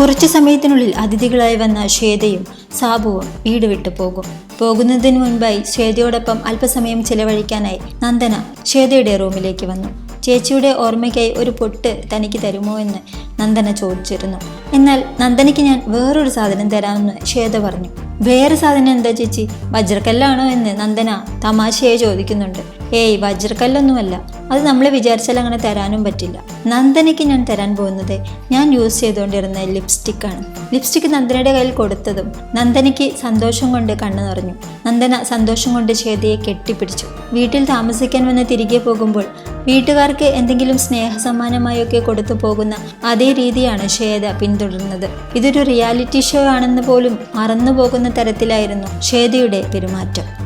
കുറച്ചു സമയത്തിനുള്ളിൽ അതിഥികളായി വന്ന ശ്വേതയും സാബുവും വീട് വിട്ടു പോകും. പോകുന്നതിന് മുൻപായി ശ്വേതയോടൊപ്പം അല്പസമയം ചിലവഴിക്കാനായി നന്ദന ശ്വേതയുടെ റൂമിലേക്ക് വന്നു. ചേച്ചിയുടെ ഓർമ്മയ്ക്കായി ഒരു പൊട്ട് തനിക്ക് തരുമോ എന്ന് നന്ദന ചോദിച്ചിരുന്നു. എന്നാൽ നന്ദനയ്ക്ക് ഞാൻ വേറൊരു സാധനം തരാമെന്ന് ശ്വേത പറഞ്ഞു. വേറെ സാധനം എന്താ ചേച്ചി? വജ്രക്കല്ലാണോ എന്ന് നന്ദന തമാശയായി ചോദിക്കുന്നുണ്ട്. ഏയ് വജ്രക്കല്ലൊന്നുമല്ല. അത് നമ്മൾ വിചാരിച്ചാൽ അങ്ങനെ തരാനും പറ്റില്ല. നന്ദനയ്ക്ക് ഞാൻ തരാൻ പോകുന്നത് ഞാൻ യൂസ് ചെയ്തുകൊണ്ടിരുന്ന ലിപ്സ്റ്റിക്കാണ് ലിപ്സ്റ്റിക്ക് നന്ദനയുടെ കയ്യിൽ കൊടുത്തതും നന്ദനയ്ക്ക് സന്തോഷം കൊണ്ട് കണ്ണു നിറഞ്ഞു. നന്ദന സന്തോഷം കൊണ്ട് ശ്വേതയെ കെട്ടിപ്പിടിച്ചു. വീട്ടിൽ താമസിക്കാൻ വന്ന് തിരികെ പോകുമ്പോൾ വീട്ടുകാർക്ക് എന്തെങ്കിലും സ്നേഹസമ്മാനമായൊക്കെ കൊടുത്തു പോകുന്ന അതേ രീതിയാണ് ശ്വേത പിന്തുടരുന്നത്. ഇതൊരു റിയാലിറ്റി ഷോ ആണെന്ന് പോലും മറന്നു പോകുന്ന തരത്തിലായിരുന്നു ശ്വേതയുടെ പെരുമാറ്റം.